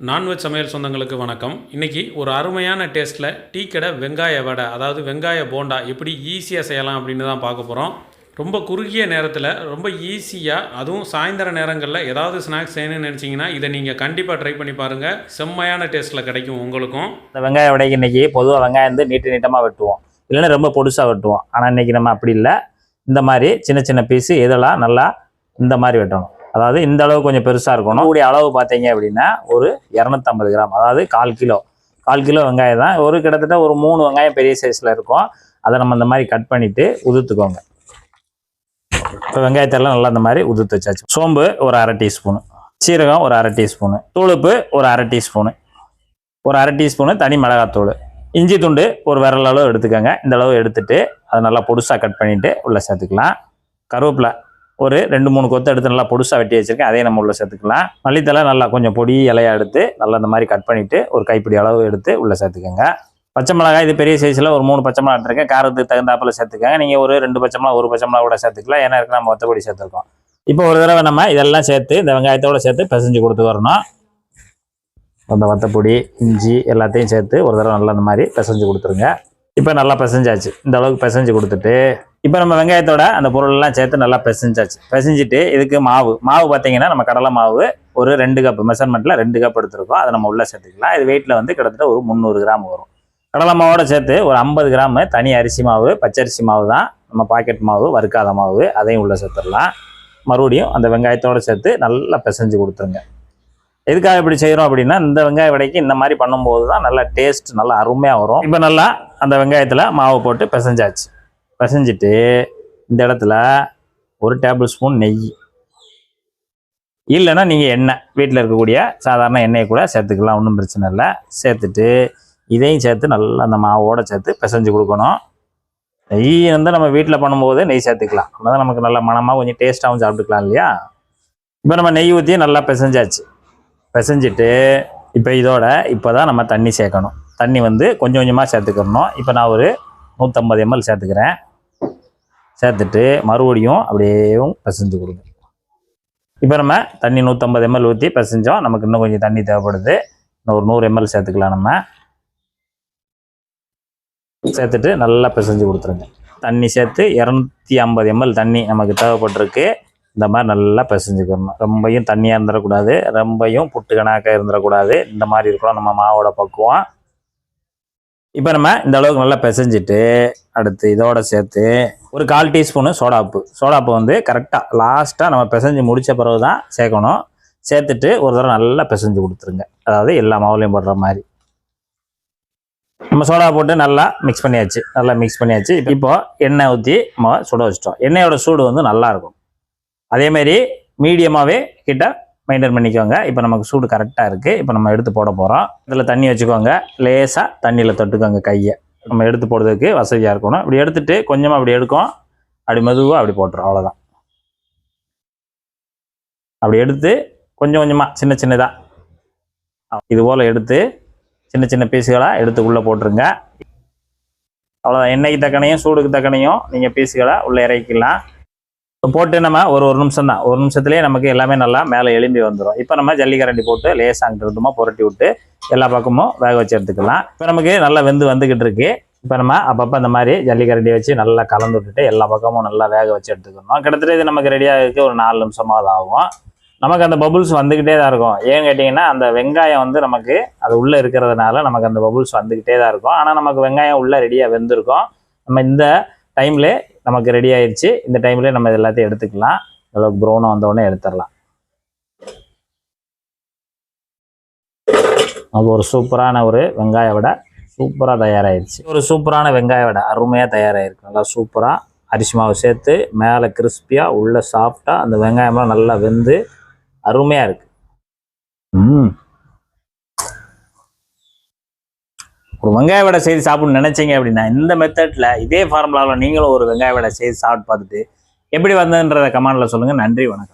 Non veg சமையல் சொந்தங்களுக்கு வணக்கம். இன்றைக்கி ஒரு அருமையான டேஸ்ட்டில் டீ கடை வெங்காய வடை அதாவது வெங்காய போண்டா எப்படி ஈஸியாக செய்யலாம் அப்படின்னு தான் பார்க்க போகிறோம் ரொம்ப குறுகிய நேரத்தில் ரொம்ப ஈஸியாக அதுவும் சாயந்தர நேரங்களில் ஏதாவது ஸ்நாக்ஸ் செய்யணும்னு நினச்சிங்கன்னா இதை நீங்கள் கண்டிப்பாக ட்ரை பண்ணி பாருங்கள் செம்மையான டேஸ்ட்டில் கிடைக்கும் உங்களுக்கும். இந்த வெங்காய வடைக்கு இன்றைக்கி பொதுவாக வெங்காயம் வந்து நீட்டு நீட்டமாக வெட்டுவோம். இல்லைன்னா ரொம்ப பொடுசாக வெட்டுவோம். ஆனால் இன்னைக்கு நம்ம அப்படி இல்லை. இந்த மாதிரி சின்ன சின்ன பீஸு இதெல்லாம் நல்லா இந்த மாதிரி வெட்டணும். அதாவது இந்த அளவு கொஞ்சம் பெருசாக இருக்கணும். கூடிய அளவு பார்த்தீங்க அப்படின்னா ஒரு இரநூத்தம்பது கிராம். அதாவது கால் கிலோ. கால் கிலோ வெங்காயம் தான். ஒரு கிட்டத்தட்ட ஒரு மூணு வெங்காயம் பெரிய சைஸில் இருக்கும். அதை நம்ம இந்த மாதிரி கட் பண்ணிவிட்டு உதுத்துக்கோங்க. இப்போ வெங்காயத்தெல்லாம் நல்லா இந்த மாதிரி உதுத்து வச்சாச்சு. சோம்பு ஒரு அரை டீஸ்பூனு. சீரகம் ஒரு அரை டீஸ்பூனு. தூளுப்பு ஒரு அரை டீஸ்பூனு. ஒரு அரை டீஸ்பூனு தனி மிளகாத்தூள். இஞ்சி துண்டு ஒரு விரல் அளவு எடுத்துக்கோங்க. இந்த அளவு எடுத்துட்டு அதை நல்லா பொடுசாக கட் பண்ணிவிட்டு உள்ளே சேர்த்துக்கலாம். கருவேப்பிலை ஒரு ரெண்டு மூணு கொத்து எடுத்து நல்லா பொடுசாக வெட்டி வச்சுருக்கேன். அதையும் நம்ம உள்ளே சேர்த்துக்கலாம். மல்லித்தலை நல்லா கொஞ்சம் பொடி இலையா எடுத்து நல்லா இந்த மாதிரி கட் பண்ணிவிட்டு ஒரு கைப்பிடி அளவு எடுத்து உள்ளே சேர்த்துக்கோங்க. பச்சை மிளகாய் இது பெரிய சைஸில் ஒரு மூணு பச்சை மிளகா எடுத்துருக்கேன். காரத்துக்கு தகுந்தாப்பில் சேர்த்துக்கோங்க. நீங்கள் ஒரு ரெண்டு பச்சை மிளகா ஒரு பச்சை மிளகா கூட சேர்த்துக்கலாம். ஏன்னா இருக்கு நம்ம மொத்தப்படி சேர்த்துருக்கோம். இப்போ ஒரு தடவை நம்ம இதெல்லாம் சேர்த்து இந்த வெங்காயத்தோடு சேர்த்து பிசைஞ்சு கொடுத்து வரணும். அந்த வத்தப்பொடி இஞ்சி எல்லாத்தையும் சேர்த்து ஒரு தடவை நல்லா இந்த மாதிரி பிசைஞ்சு கொடுத்துருங்க. இப்போ நல்லா பிசைஞ்சாச்சு. இந்த அளவுக்கு பிசைஞ்சு கொடுத்துட்டு இப்போ நம்ம வெங்காயத்தோட அந்த பொருளெல்லாம் சேர்த்து நல்லா பிசைஞ்சாச்சு. பிசைஞ்சிட்டு இதுக்கு மாவு. மாவு பார்த்தீங்கன்னா நம்ம கடலை மாவு ஒரு ரெண்டு கப் மெஷர்மெண்ட்டில் ரெண்டு கப் எடுத்துருக்கோம். அதை நம்ம உள்ளே சேர்த்துக்கலாம். இது வெயிட்டில் வந்து கிட்டத்தட்ட ஒரு முந்நூறு கிராம் வரும். கடலை மாவோட சேர்த்து ஒரு ஐம்பது கிராம் தனி அரிசி மாவு பச்சரிசி மாவு தான். நம்ம பாக்கெட் மாவு வறுக்காத மாவு அதையும் உள்ளே சேர்த்துடலாம். மறுபடியும் அந்த வெங்காயத்தோடு சேர்த்து நல்லா பிசைஞ்சு கொடுத்துருங்க. எதுக்காக இப்படி செய்கிறோம் அப்படின்னா இந்த வெங்காய வடைக்கு இந்த மாதிரி பண்ணும்போது தான் நல்லா டேஸ்ட் நல்லா அருமையாக வரும். இப்போ நல்லா அந்த வெங்காயத்தில் மாவு போட்டு பிசைஞ்சாச்சு. பிசைஞ்சிட்டு இந்த இடத்துல ஒரு டேபிள் ஸ்பூன் நெய். இல்லைன்னா நீங்கள் எண்ணெய். வீட்டில் இருக்கக்கூடிய சாதாரண எண்ணெயை கூட சேர்த்துக்கலாம் ஒன்றும் பிரச்சனை இல்லை. சேர்த்துட்டு இதையும் சேர்த்து நல்லா அந்த மாவோட சேர்த்து பிசைஞ்சு கொடுக்கணும். நெய் வந்து நம்ம வீட்டில் பண்ணும்போது நெய் சேர்த்துக்கலாம். அப்போ நமக்கு நல்லா மனமாக கொஞ்சம் டேஸ்ட்டாகவும் சாப்பிட்டுக்கலாம் இல்லையா? இப்போ நம்ம நெய் ஊற்றி நல்லா பிசைஞ்சாச்சு. பிசைஞ்சிட்டு இப்போ இதோட இப்போ தான் நம்ம தண்ணி சேர்க்கணும். தண்ணி வந்து கொஞ்சம் கொஞ்சமாக சேர்த்துக்கணும். இப்போ நான் ஒரு நூற்றம்பது எம்எல் சேர்த்துக்கிறேன். சேர்த்துட்டு மறுபடியும் அப்படியே பிசைஞ்சு கொடுங்க. இப்போ நம்ம தண்ணி நூற்றம்பது எம்எல் ஊற்றி பிசைஞ்சோம். நமக்கு இன்னும் கொஞ்சம் தண்ணி தேவைப்படுது. இன்னும் ஒரு நூறு எம்எல் சேர்த்துக்கலாம் நம்ம. சேர்த்துட்டு நல்லா பிசைஞ்சு கொடுத்துருங்க. தண்ணி சேர்த்து இரநூத்தி ஐம்பது எம்எல் தண்ணி நமக்கு தேவைப்பட்டிருக்கு. இந்த மாதிரி நல்லா பிசைஞ்சுக்கணும். ரொம்பையும் தண்ணியாக இருந்துடக்கூடாது. ரொம்பையும் புட்டுக்கணாக்க இருந்துடக்கூடாது. இந்த மாதிரி இருக்கணும். நம்ம மாவோட பக்குவம். இப்போ நம்ம இந்த அளவுக்கு நல்லா பிசைஞ்சிட்டு அடுத்து இதோட சேர்த்து ஒரு கால் டீஸ்பூனு சோடாப்பு சோடாப்பு வந்து கரெக்டாக லாஸ்ட்டாக நம்ம பிசைஞ்சு முடித்த பிறகு தான் சேர்க்கணும். சேர்த்துட்டு ஒரு தடவை நல்லா பிசைஞ்சு கொடுத்துருங்க. அதாவது எல்லா மாவுலையும் போடுற மாதிரி. நம்ம சோடா போட்டு நல்லா மிக்ஸ் பண்ணியாச்சு. நல்லா மிக்ஸ் பண்ணியாச்சு. இப்போ எண்ணெய் ஊற்றி நம்ம சுட வச்சிட்டோம். எண்ணெயோட சூடு வந்து நல்லா இருக்கும். அதேமாரி மீடியமாகவே கிட்ட மெயின்டைன் பண்ணிக்கோங்க. இப்போ நமக்கு சூடு கரெக்டாக இருக்குது இப்போ நம்ம எடுத்து போட போகிறோம் இதில் தண்ணி வச்சுக்கோங்க. லேசாக தண்ணியில் தொட்டுக்கோங்க கையை. நம்ம எடுத்து போடுறதுக்கு வசதியாக இருக்கணும். இப்படி எடுத்துட்டு கொஞ்சமாக அப்படி எடுக்கும். அப்படி மெதுவாக அப்படி போட்டுரும். அவ்வளோதான் அப்படி எடுத்து கொஞ்சம் கொஞ்சமாக சின்ன சின்னதாக இது போல் எடுத்து சின்ன சின்ன பீஸுகளாக எடுத்து உள்ளே போட்டுருங்க. அவ்வளோதான் எண்ணெய்க்கு தக்கனையும் சூடுக்கு தக்கனையும் நீங்கள் பீஸுகளை உள்ளே இறக்கிக்கலாம் போட்டு நம்ம ஒரு ஒரு நிமிஷம் தான் ஒரு நிமிஷத்துலேயே நமக்கு எல்லாமே நல்லா மேலே எலும்பி வந்துடும் இப்போ நம்ம ஜல்லிக்கரண்டி போட்டு லேசாக அங்கிட்டு புரட்டி விட்டு எல்லா பக்கமும் வேக வச்சு எடுத்துக்கலாம். இப்போ நமக்கு நல்லா வெந்து வந்துக்கிட்டு இருக்கு. இப்போ நம்ம அப்பப்போ இந்த மாதிரி ஜல்லிக்கரண்டி வச்சு நல்லா கலந்து விட்டுட்டு எல்லா பக்கமும் நல்லா வேக வச்சு எடுத்துக்கணும். கிட்டத்தட்ட இது நமக்கு ரெடியாக ஒரு நாலு நிமிஷமாவது ஆகும் நமக்கு அந்த பபுள்ஸ் வந்துக்கிட்டே தான் இருக்கும். ஏன்னு கேட்டிங்கன்னா அந்த வெங்காயம் வந்து நமக்கு அது உள்ளே இருக்கிறதுனால நமக்கு அந்த பபுள்ஸ் வந்துக்கிட்டே தான் இருக்கும். ஆனால் நமக்கு வெங்காயம் உள்ளே ரெடியாக வெந்திருக்கும். நம்ம இந்த டைம்ல நமக்கு ரெடி ஆயிடுச்சு இந்த டைம்ல நம்ம இது எல்லாத்தையும் எடுத்துக்கலாம். அளவுக்கு ப்ரௌனாக வந்தோடனே எடுத்துடலாம். நமக்கு ஒரு சூப்பரான ஒரு வெங்காய வடை. சூப்பராக தயாராகிடுச்சு ஒரு சூப்பரான வெங்காய வடை. அருமையாக தயாராகிருக்கு நல்லா சூப்பராக அரிசி மாவு சேர்த்து மேலே கிறிஸ்பியாக உள்ளே சாஃப்டாக அந்த வெங்காயம்லாம் நல்லா வெந்து அருமையாக இருக்குது ம். ஒரு வெங்காய வடை செய்து சாப்பிடணும்னு நினச்சிங்க அப்படின்னா இந்த மெத்தட்ல இதே ஃபார்முலாவில் நீங்களும் ஒரு வெங்காய வடை செய்து சாப்பிட்டு பார்த்துட்டு எப்படி வந்ததுன்றத கமெண்ட்ல சொல்லுங்கள் நன்றி வணக்கம்.